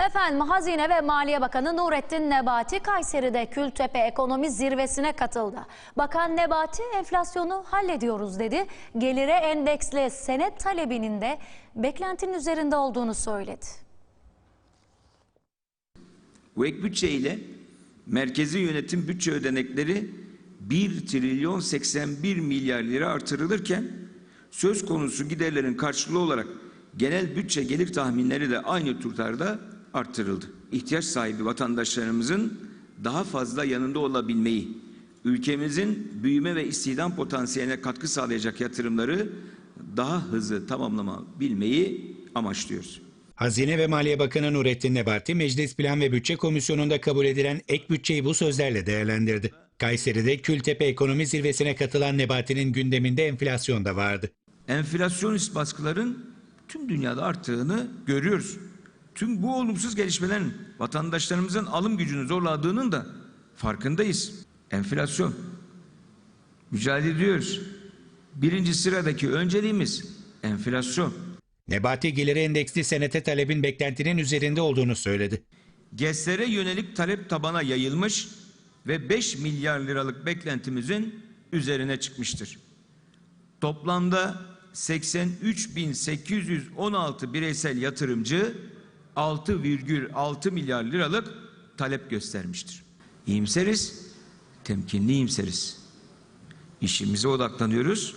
Efendim Hazine ve Maliye Bakanı Nurettin Nebati Kayseri'de Kültepe Ekonomi Zirvesi'ne katıldı. Bakan Nebati enflasyonu hallediyoruz dedi. Gelire endeksli senet talebinin de beklentinin üzerinde olduğunu söyledi. Bu ek bütçe ile merkezi yönetim bütçe ödenekleri 1 trilyon 81 milyar lira artırılırken söz konusu giderlerin karşılığı olarak genel bütçe gelir tahminleri de aynı tutarda arttırıldı. İhtiyaç sahibi vatandaşlarımızın daha fazla yanında olabilmeyi, ülkemizin büyüme ve istihdam potansiyeline katkı sağlayacak yatırımları daha hızlı tamamlanabilmeyi amaçlıyoruz. Hazine ve Maliye Bakanı Nurettin Nebati, Meclis Plan ve Bütçe Komisyonu'nda kabul edilen ek bütçeyi bu sözlerle değerlendirdi. Kayseri'de Kültepe Ekonomi Zirvesi'ne katılan Nebati'nin gündeminde enflasyon da vardı. enflasyonist baskıların tüm dünyada arttığını görüyoruz. Tüm bu olumsuz gelişmelerin vatandaşlarımızın alım gücünü zorladığının da farkındayız. Enflasyon. Mücadele ediyoruz. Birinci sıradaki önceliğimiz enflasyon. Nebati geliri endeksli senete talebin beklentinin üzerinde olduğunu söyledi. GES'lere yönelik talep tabana yayılmış ve 5 milyar liralık beklentimizin üzerine çıkmıştır. Toplamda 83.816 bireysel yatırımcı 6,6 milyar liralık talep göstermiştir. İyimseriz, temkinli iyimseriz. İşimize odaklanıyoruz,